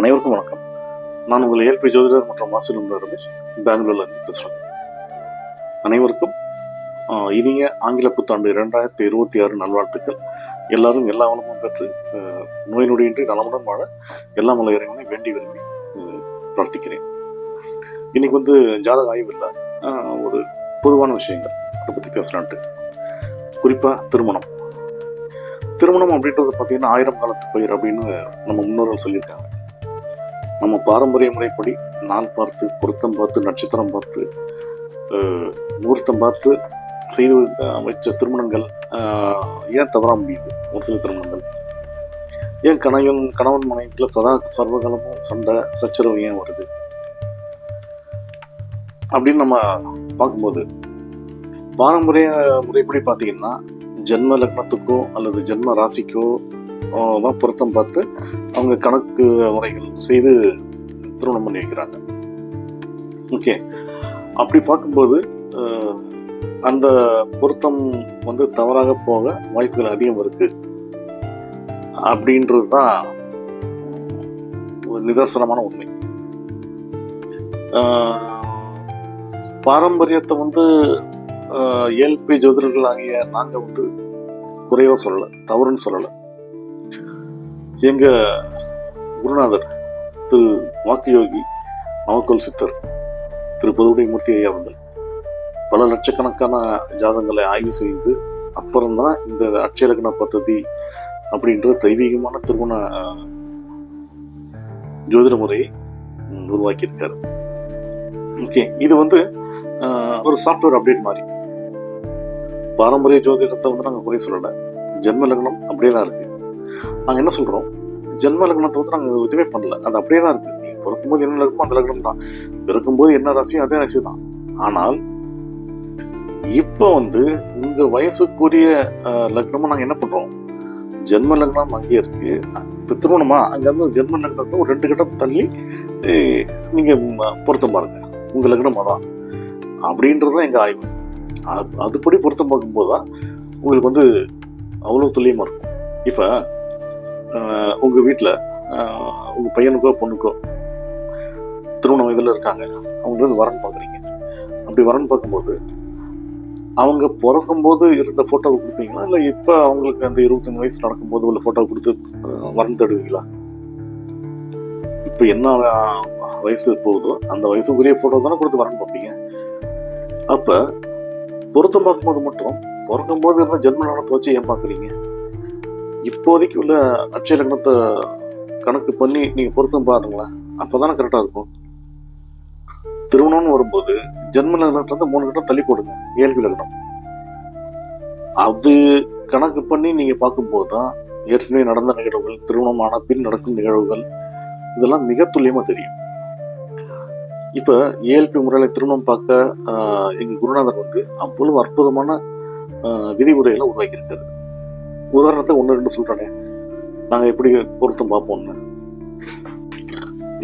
அனைவருக்கும் வணக்கம். நான் உங்கள் ஏல்பி ஜோதிடர் மற்றும் வாசல் ரமேஷ் பெங்களூர்ல இருந்து பேசுகிறேன் அனைவருக்கும் இனிய ஆங்கில புத்தாண்டு இரண்டாயிரத்தி இருபத்தி ஆறு நல்வாழ்த்துக்கள். எல்லாரும் எல்லா வளமும் பெற்று நோய் நொடியின்றி நலமுடன் வாழ எல்லா மலை இறைவனை வேண்டி விரும்பி பிரார்த்திக்கிறேன். இன்னைக்கு வந்து ஜாதக ஆய்வு இல்லை ஒரு பொதுவான விஷயங்கள். அதை பற்றி பேசலான்ட்டு. குறிப்பாக திருமணம். திருமணம் அப்படின்றது பார்த்தீங்கன்னா ஆயிரம் காலத்து பயிர் அப்படின்னு நம்ம முன்னோர்கள் சொல்லியிருக்காங்க. நம்ம பாரம்பரிய முறைப்படி நாள் பார்த்து பொருத்தம் பார்த்து நட்சத்திரம் பார்த்து முகூர்த்தம் பார்த்து செய்து அமைச்ச திருமணங்கள் ஏன் தவற முடியுது? ஒரு சில திருமணங்கள். ஏன் கணவன் கணவன் மனைவிக்குள்ள சதா சர்வகாலமும் சண்டை சச்சரவு ஏன் வருது? அப்படின்னு நம்ம பார்க்கும்போது பாரம்பரிய முறைப்படி பார்த்தீங்கன்னா ஜென்ம லக்னத்துக்கோ அல்லது ஜென்ம ராசிக்கோ தான் பொருத்தம் பார்த்து அவங்க கணக்கு முறைகள் செய்து திருமணம் பண்ணி வைக்கிறாங்க ஓகே அப்படி பார்க்கும்போது அந்த பொருத்தம் வந்து தவறாக போக வாய்ப்புகள் அதிகம் இருக்கு. அப்படின்றது தான் ஒரு நிதர்சனமான உண்மை. பாரம்பரியத்தை வந்து ஏல்பி ஜோதிடர்கள் ஆகிய நாங்கள் வந்து குறைவா சொல்லலை தவறுன்னு சொல்லலை. எங்க குருநாதர் திரு வாக்கு யோகி நமக்கல் சித்தர் திரு புதுவுடை மூர்த்தி ஐயா அவர்கள் பல லட்சக்கணக்கான ஜாதங்களை ஆய்வு செய்து அப்புறம்தான் இந்த அட்சயலக்கண பദ്ധதி அப்படின்ற தெய்வீகமான திருமண ஜோதிட முறையை உருவாக்கியிருக்காரு. ஓகே இது வந்து ஒரு சாஃப்ட்வேர் அப்டேட் மாதிரி. பாரம்பரிய ஜோதிடத்தை வந்து நாங்கள் குறை சொல்லலை. ஜென்ம லக்னம் அப்படியே தான் இருக்கு. நாங்கள் என்ன சொல்றோம்? ஜென்ம லக்னத்தை வந்து நாங்கள் எதுவுமே பண்ணல. அது அப்படியே தான் இருக்குது நீங்க பிறக்கும்போது என்ன லக்னமோ அந்த லக்னம் தான். பிறக்கும்போது என்ன ராசியும் அதே ராசி தான். ஆனால் இப்போ வந்து உங்க வயசுக்குரிய லக்னமும் நாங்கள் என்ன பண்ணுறோம் ஜென்ம லக்னம் அங்கேயே இருக்கு. இப்போ திருமணமா? அங்கேருந்து ஜென்ம லக்னத்தை ஒரு ரெண்டு கட்டம் தள்ளி நீங்கள் நீங்க ம, பொருத்தம் பாருங்க. உங்கள் லக்னம் அப்படின்றது தான் எங்கள் ஆய்வு. அது- அதுபடி பொருத்தம் பார்க்கும்போது தான் உங்களுக்கு வந்து அவ்வளோ துல்லியமாக இருக்கும். இப்போ உங்கள் உங்க வீட்டில் உங்க பையனுக்கோ பொண்ணுக்கோ திருமண வயதில் இருக்காங்க? அவங்க வந்து வரன் பார்க்குறீங்க. அப்படி வரன் பார்க்கும்போது அவங்க பிறக்கும்போது இருந்த ஃபோட்டோவை கொடுப்பீங்களா? இல்லை இப்போ அவங்களுக்கு அந்த இருபத்தஞ்சு வயசு நடக்கும்போது உள்ள ஃபோட்டோவை கொடுத்து வரன் தேடுவீங்களா? இப்போ என்ன வயசு போகுதோ அந்த வயசுக்குரிய ஃபோட்டோ தானே கொடுத்து வரன் பார்ப்பீங்க. அப்போ பொருத்தம் பார்க்கும்போது மட்டும் பிறக்கும்போது இருந்த ஜென்ம நடத்தை வச்சு ஏன் பார்க்குறீங்க? இப்போதைக்கு உள்ள அட்சய லக்னத்தை கணக்கு பண்ணி நீங்கள் பொருத்தம் பாருங்களேன். அப்பதானே கரெக்டாக இருக்கும். திருமணம்னு வரும்போது ஜென்ம லக்னத்துல இருந்து மூணு கட்டம் தள்ளி போடுங்க. இயல்பு லக்னம். அது கணக்கு பண்ணி நீங்கள் பார்க்கும்போது தான் ஏற்கனவே நடந்த நிகழ்வுகள் திருமணமான பின் நடக்கும் நிகழ்வுகள் இதெல்லாம் மிக துல்லியமாக தெரியும். இப்போ ஏஎல்பி முறையில் திருமணம் பார்க்க எங்கள் குருநாதர் வந்து அவ்வளவு அற்புதமான விதிமுறைகளை உருவாக்கியிருக்காரு. உதாரணத்துக்கு ஒன்று ரெண்டு சொல்கிறேனே நாங்கள் எப்படி பொருத்தம் பார்ப்போம்னு.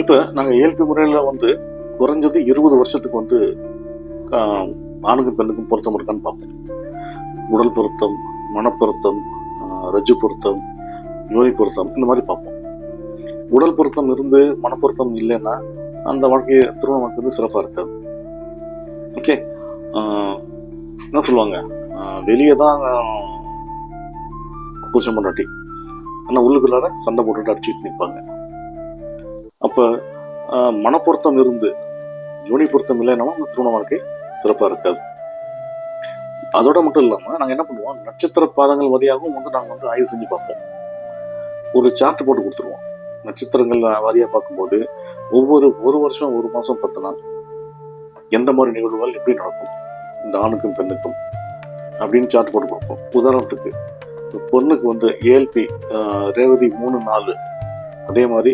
இப்போ நாங்கள் இயல்பு முறையில் வந்து குறைஞ்சது இருபது வருஷத்துக்கு வந்து ஆணுக்கும் பெண்ணுக்கும் பொருத்தம் இருக்கான்னு பார்ப்போம் உடல் பொருத்தம் மனப்பொருத்தம் ரஜு பொருத்தம் யோனி பொருத்தம் இந்த மாதிரி பார்ப்போம். உடல் பொருத்தம் இருந்து மனப்பொருத்தம் இல்லைன்னா அந்த வாழ்க்கையை திருமண வாழ்க்கை வந்து சிறப்பாக இருக்காது. ஓகே? என்ன சொல்லுவாங்க? வெளியே தான் புருஷன் பொண்டாட்டி ஆனால் உள்ளுக்குள்ளார சண்டை போட்டுட்டு அடிச்சுட்டு நிற்பாங்க அப்போ மனப்பொருத்தம் இருந்து யோனி பொருத்தம் இல்லைனாலும் அந்த திருமண வாழ்க்கை சிறப்பாக இருக்காது. அதோட மட்டும் இல்லாமல் நாங்கள் என்ன பண்ணுவோம்? நட்சத்திர பாதங்கள் வழியாகவும் வந்து நாங்கள் வந்து ஆய்வு செஞ்சு பார்ப்போம். ஒரு சார்ட் போட்டு கொடுத்துருவோம். நட்சத்திரங்கள் வாரியாக பார்க்கும்போது ஒவ்வொரு ஒரு வருஷம் ஒரு மாதம் பத்து நாள். எந்த மாதிரி நிகழ்வுகள் எப்படி நடக்கும்? இந்த ஆணுக்கும் பெண்ணுக்கும் அப்படின்னு சார்ட் போட்டு கொடுப்போம். உதாரணத்துக்கு பொண்ணுக்கு வந்து ஏஎல்பி ரேவதி மூணு நாலு. அதே மாதிரி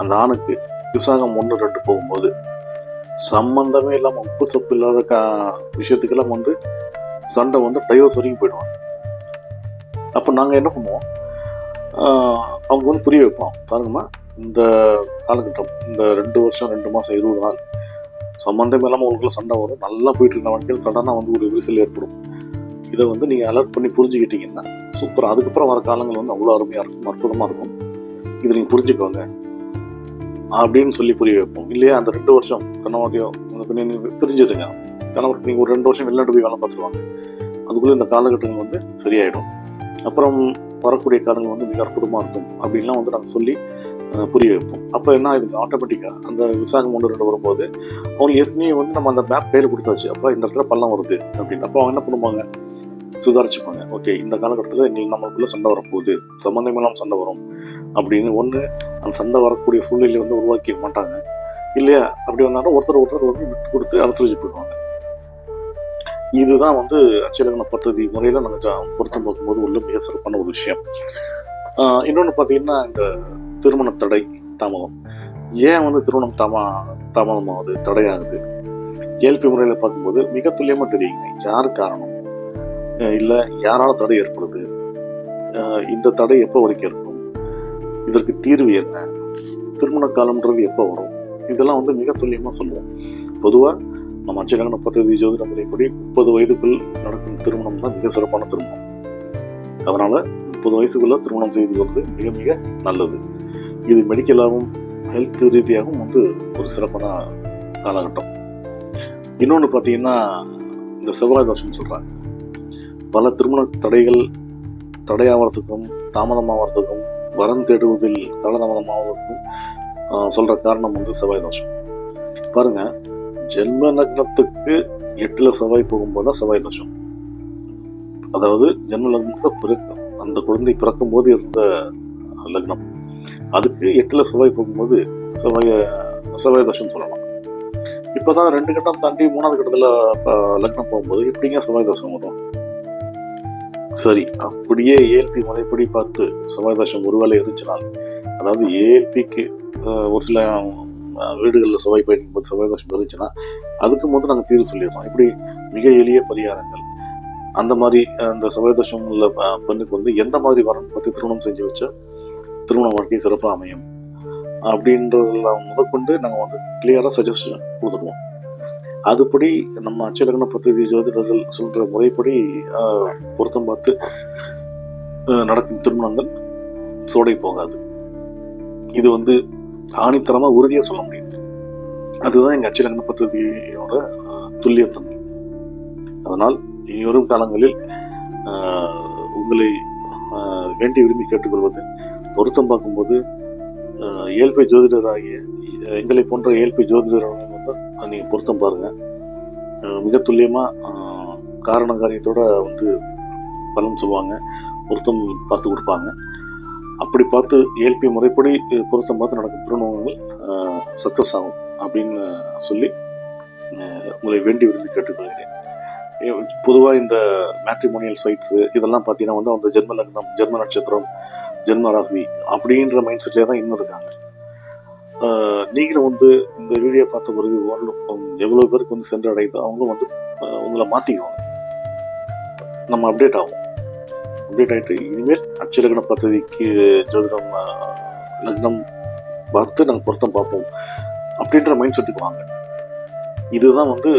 அந்த ஆணுக்கு விசாகம் ஒன்று ரெண்டு போகும்போது சம்பந்தமே இல்லாமல் உப்பு சப்பு இல்லாத கா விஷயத்துக்கெல்லாம் வந்து சண்டை வந்து டைவர்ஸ் வரைக்கும் போயிடுவாங்க. அப்போ நாங்கள் என்ன பண்ணுவோம்? அவங்க வந்து புரிய வைப்போம். பாருங்கம்மா இந்த காலகட்டம் இந்த ரெண்டு வருஷம் ரெண்டு மாதம் இருபது நாள் சம்மந்தமே இல்லாமல் உங்களுக்குள்ள சண்டை வரும். நல்லா போயிட்டு இருந்த வாழ்க்கையில் சடனாக வந்து ஒரு விரிசல் ஏற்படும். இதை வந்து நீங்கள் அலர்ட் பண்ணி புரிஞ்சுக்கிட்டீங்கன்னா சூப்பர். அதுக்கப்புறம் வர காலங்கள் வந்து அவ்வளோ அருமையாக இருக்கும். அற்புதமாக இருக்கும். இதை நீங்கள் புரிஞ்சுக்கோங்க. அப்படின்னு சொல்லி புரிய வைப்போம். இல்லையா? அந்த ரெண்டு வருஷம் கணவரையோ பிரிஞ்சுடுங்க. கணவருக்கு நீங்கள் ஒரு ரெண்டு வருஷம் வெளிநாட்டு போய் வேலை பார்த்துருவாங்க. அதுக்குள்ளே இந்த காலகட்டங்கள் வந்து சரியாயிடும். அப்புறம் வரக்கூடிய காலங்கள் வந்து மிக அற்புதமாக இருக்கும். அப்படின்லாம் வந்து நாங்கள் சொல்லி புரிய வைப்போம். அப்போ என்ன இதுக்கு ஆட்டோமேட்டிக்காக அந்த விசாகம் ஒன்று ரெண்டு வரும்போது அவங்க ஏற்கனவே வந்து நம்ம அந்த மேப் கையில் கொடுத்தாச்சு. அப்போ இந்த இடத்துல பள்ளம் வருது அப்படின்னு. அப்போ அவங்க என்ன பண்ணுவாங்க? சுதாரிச்சுப்பாங்க ஓகே இந்த காலகட்டத்தில் நீ நம்மளுக்குள்ள சண்டை வரப்போகுது சம்மந்தம் இல்லாமல் சண்டை வரும் அப்படின்னு ஒன்று அந்த சண்டை வரக்கூடிய சூழ்நிலை வந்து உருவாக்கிக்க மாட்டாங்க. இல்லையா? அப்படி வந்தாலும் ஒருத்தர் ஒருத்தர் வந்து விட்டு கொடுத்து அனுசரிச்சு போயிடுவாங்க. இதுதான் வந்து அச்சலகன பத்ததி முறையில் நாங்கள் ஜா- பொருத்தம் பார்க்கும்போது உள்ள மிக சிறப்பான ஒரு விஷயம். இன்னொன்று பார்த்தீங்கன்னா இந்த திருமண தடை தாமதம். ஏன் வந்து திருமணம் தாமா தாமதமாகுது தடையாகுது? ஏல்பி முறையில் பார்க்கும்போது மிக துல்லியமாக தெரியுங்க. யார் காரணம்? இல்லை யாரால தடை ஏற்படுது? இந்த தடை எப்போ வரைக்கும் இருக்கும்? இதற்கு தீர்வு என்ன? திருமண காலம்ன்றது எப்போ வரும்? இதெல்லாம் வந்து மிக துல்லியமாக சொல்லுவோம். பொதுவாக நம்ம அச்சகன பദ്ധதி ஜோதிட முறைப்படி முப்பது வயதுக்குள் நடக்கும் திருமணம் தான் மிக சிறப்பான திருமணம். அதனால முப்பது வயசுக்குள்ள திருமணம் செய்து கொள்வது மிக மிக நல்லது. இது மெடிக்கலாகவும் ஹெல்த் ரீதியாகவும் வந்து ஒரு சிறப்பான காலகட்டம். இன்னொன்று பார்த்தீங்கன்னா இந்த செவ்வாய் தோஷம் சொல்கிறாங்க பல திருமண தடைகள் தடையாவதுக்கும் தாமதமாகறதுக்கும் வரம் தேடுவதில் காலதாமதமாவதற்கும் ஆஹ், சொல்ற காரணம் வந்து செவ்வாய் தோஷம். பாருங்க ஜென்ம லக்னத்துக்கு எட்டுல செவ்வாய் போகும்போது தான் செவ்வாய் தோஷம். அதாவது ஜென்ம லக்னத்தை பிறக்கும் அந்த குழந்தை பிறக்கும் போது இருந்த லக்னம். அதுக்கு எட்டுல செவ்வாய் போகும்போது செவ்வாய செவ்வாய் தோஷம் சொல்லலாம். இப்பதான் ரெண்டு கட்டம் தாண்டி மூணாவது கட்டத்தில் லக்னம் போகும்போது எப்படிங்க செவ்வாய் தோஷம் வரும்? சரி அப்படியே ஏஎல்பி முறைப்படி பார்த்து செவ்வாய் தோஷம் ஒருவேளை இருந்துச்சுனால் அதாவது ஏஎல்பிக்கு ஒரு சில வீடுகளில் செவ்வாய் பயணிக்கும் போது செவ்வாய் தோஷம் இருந்துச்சுன்னா அதுக்கு முதல் நாங்கள் தீர்வு சொல்லிடுறோம். இப்படி மிக எளிய பரிகாரங்கள். அந்த மாதிரி அந்த செவ்வாய் தோஷம் உள்ள பெண்ணுக்கு வந்து எந்த மாதிரி வரணும் பார்த்து திருமணம் செஞ்சு வச்சா திருமண வாழ்க்கை சிறப்பாக அமையும் அப்படின்றதெல்லாம் முதற்கொண்டு நாங்கள் வந்து கிளியராக சஜஷன் கொடுத்துருவோம். அதுபடி நம்ம அச்சலக்கண பத்திரிகை ஜோதிடர்கள் சொல்கிற முறைப்படி பொருத்தம் பார்த்து நடக்கும் திருமணங்கள் சோடை போகாது. இது வந்து ஆணித்தரமாக உறுதியாக சொல்ல முடியுது அதுதான் எங்கள் அச்சலக்கண பத்திரிகையோட துல்லியத்தன்மை. அதனால் இனிவரும் காலங்களில் உங்களை வேண்டி விரும்பி கேட்டுக்கொள்வது பொருத்தம் பார்க்கும்போது இயல்பை ஜோதிடராகிய எங்களை போன்ற இயல்பை ஜோதிடர் நீங்கள் பொருத்தம் பாருங்கள் மிக துல்லியமாக காரண காரியத்தோட வந்து பலன் சொல்லுவாங்க. பொருத்தம் பார்த்து கொடுப்பாங்க. அப்படி பார்த்து ஏல்பி முறைப்படி பொருத்தம் பார்த்து நடக்கும் திருமணங்கள் சக்சஸ் ஆகும் அப்படின்னு சொல்லி உங்களை வேண்டி விரும்பி கேட்டுக்கொள்கிறேன். பொதுவாக இந்த மேட்ரிமோனியல் சைட்ஸு இதெல்லாம் பார்த்தீங்கன்னா வந்து அந்த ஜென்ம லக்னம் ஜென்ம நட்சத்திரம் ஜென்ம ராசி அப்படின்ற மைண்ட் செட்லேயே தான் இன்னும் இருக்காங்க. நீங்களும் வந்து இந்த வீடியோ பார்த்த பிறகு ஓரளவு எவ்வளோ பேருக்கு வந்து சென்றடையுதோ அவங்களும் வந்து உங்களை மாற்றிக்குவாங்க நம்ம அப்டேட் ஆகும் அப்டேட் ஆகிட்டு இனிமேல் அச்சலக்ன பத்ததிக்கு ஜோதிடம் லக்னம் பார்த்து நாங்கள் பொருத்தம் பார்ப்போம் அப்படின்ற மைண்ட் செட்டுக்கு வாங்க. இதுதான் வந்து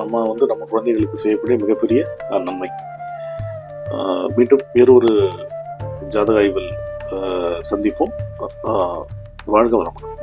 நம்ம வந்து நம்ம குழந்தைகளுக்கு செய்யக்கூடிய மிகப்பெரிய நன்மை. மீண்டும் வேறு ஒரு ஜாதக ஆய்வில் சந்திப்போம். வாழ்க வளமுடன்.